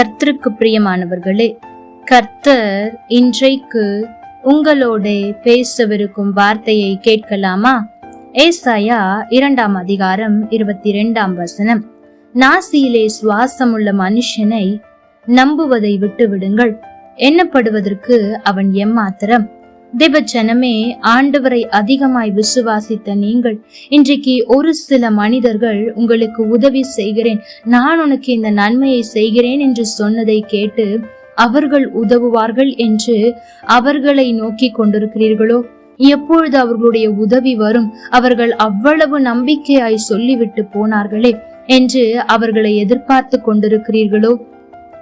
கர்த்தருக்கு பிரியமானவர்களே கர்த்தர் இன்றைக்கு உங்களோட பேசவிருக்கும் வார்த்தையை கேட்கலாமா? ஏசாயா இரண்டாம் அதிகாரம் இருபத்தி இரண்டாம் வசனம். நாசியிலே சுவாசமுள்ள மனுஷனை நம்புவதை விட்டு விடுங்கள் எண்ணப்படுவதற்கு அவன் எம்மாத்திரம்? தேவச்சனமே ஆண்டவரை அதிகமாய் விசுவாசித்த நீங்கள் இன்றைக்கு ஒரு சில மனிதர்கள் உங்களுக்கு உதவி செய்கிறேன். நான் உனக்கு இந்த நன்மையை செய்கிறேன் என்று சொன்னதை கேட்டு அவர்கள் உதவுவார்கள் என்று அவர்களை நோக்கி கொண்டிருக்கிறீர்களோ? எப்பொழுது அவர்களுடைய உதவி வரும்? அவர்கள் அவ்வளவு நம்பிக்கையாய் சொல்லிவிட்டு போனார்களே என்று அவர்களை எதிர்பார்த்து கொண்டிருக்கிறீர்களோ?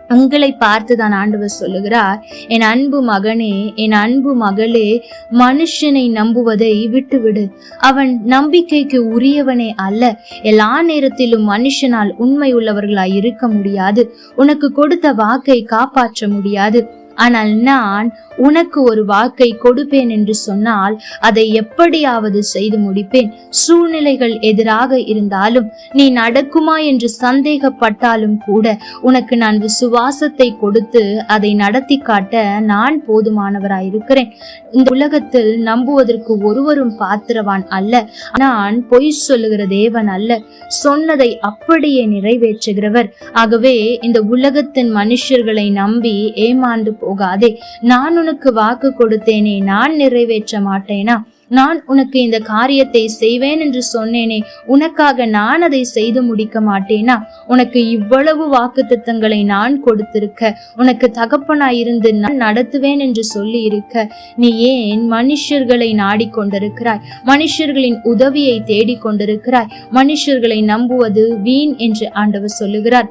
உங்களை பார்த்து தான் ஆண்டவர் சொல்லுகிறார். என் அன்பு மகனே என் அன்பு மகளே மனுஷனை நம்புவதை விட்டுவிடு. அவன் நம்பிக்கைக்கு உரியவனே அல்ல. எல்லா நேரத்திலும் மனுஷனால் உண்மை உள்ளவர்களாய் இருக்க முடியாது. உனக்கு கொடுத்த வாக்கை காப்பாற்ற முடியாது. ஆனால் நான் உனக்கு ஒரு வாக்கை கொடுப்பேன் என்று சொன்னால் அதை எப்படியாவது செய்து முடிப்பேன். சூழ்நிலைகள் எதிராக இருந்தாலும் நீ நடக்குமா என்று சந்தேகப்பட்டாலும் கூட உனக்கு நான் விசுவாசத்தை கொடுத்து அதை நடத்தி காட்ட நான் போதுமானவராயிருக்கிறேன். இந்த உலகத்தில் நம்புவதற்கு ஒருவரும் பாத்திரவான் அல்ல. நான் பொய் சொல்லுகிற தேவன் அல்ல. சொன்னதை அப்படியே நிறைவேற்றுகிறவர். ஆகவே இந்த உலகத்தின் மனுஷர்களை நம்பி ஏமாந்து போகாதே. நான் உனக்கு வாக்கு கொடுத்தேனே நான் நிறைவேற்ற மாட்டேனா? நான் உனக்கு இந்த காரியத்தை செய்வேன் என்று சொன்னேனே உனக்காக நான் அதை செய்து முடிக்க மாட்டேனா? உனக்கு இவ்வளவு வாக்கு திட்டங்களை நான் கொடுத்திருக்க உனக்கு தகப்பனாய் இருந்து நான் நடத்துவேன் என்று சொல்லி இருக்க நீ ஏன் மனுஷர்களை நாடிக்கொண்டிருக்கிறாய்? மனுஷர்களின் உதவியை தேடிக்கொண்டிருக்கிறாய்? மனுஷர்களை நம்புவது வீண் என்று ஆண்டவர் சொல்லுகிறார்.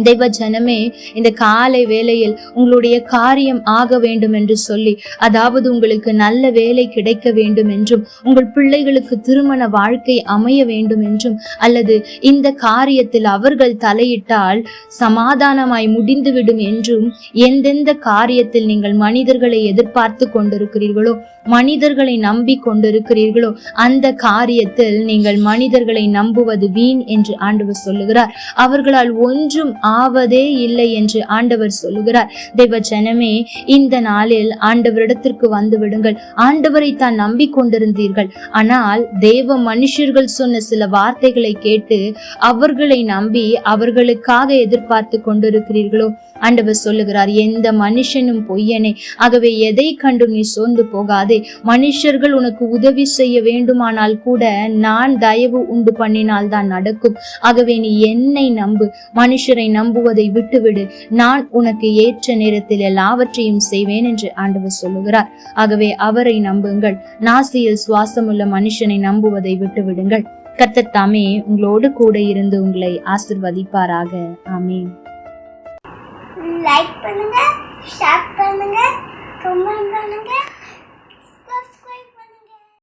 தெய்வ ஜனமே இந்த காலை வேளையில் உங்களுடைய காரியம் ஆக வேண்டும் என்று சொல்லி அதாவது உங்களுக்கு நல்ல வேலை கிடைக்க வேண்டும் என்றும் உங்கள் பிள்ளைகளுக்கு திருமண வாழ்க்கை அமைய வேண்டும் என்றும் அல்லது இந்த காரியத்தில் அவர்கள் தலையிட்டால் சமாதானமாய் முடிந்துவிடும் என்றும் எந்தெந்த காரியத்தில் நீங்கள் மனிதர்களை எதிர்பார்த்து கொண்டிருக்கிறீர்களோ மனிதர்களை நம்பி கொண்டிருக்கிறீர்களோ அந்த காரியத்தில் நீங்கள் மனிதர்களை நம்புவது வீண் என்று ஆண்டவர் சொல்லுகிறார். அவர்களால் ஒன்றும் ஆவதே இல்லை என்று ஆண்டவர் சொல்லுகிறார். தெய்வ ஜனமே இந்த நாளில் ஆண்டவரிடத்திற்கு வந்து விடுங்கள். ஆண்டவரை தான் நம்பிக்கொண்டிருந்தீர்கள். ஆனால் தேவ மனுஷர்கள் சொன்ன சில வார்த்தைகளை கேட்டு அவர்களை நம்பி அவர்களுக்காக எதிர்பார்த்து கொண்டிருக்கிறீர்களோ? ஆண்டவர் சொல்லுகிறார் எந்த மனுஷனும் பொய்யனே. ஆகவே எதை கண்டு நீ சோர்ந்து போகாதே. மனுஷர்கள் உனக்கு உதவி செய்ய வேண்டுமானால் கூட நான் தயவு உண்டு பண்ணினால் தான் நடக்கும். ஆகவே நீ என்னை நம்பு. மனுஷரை நம்புவதை விட்டுவிடு. நான் உனக்கு ஏற்ற நேரத்தில் எல்லாவற்றையும் செய்வேன் என்று ஆண்டவர் சொல்லுகிறார். ஆகவே அவரை நம்புங்கள். நாசியில் சுவாசமுள்ள மனுஷனை நம்புவதை விட்டுவிடுங்கள். கர்த்தர் தாமே உங்களோடு கூட இருந்து உங்களை ஆசிர்வதிப்பாராக. ஆமே லைக் பண்ணுங்க ஷேர் பண்ணுங்க கமெண்ட் பண்ணுங்க.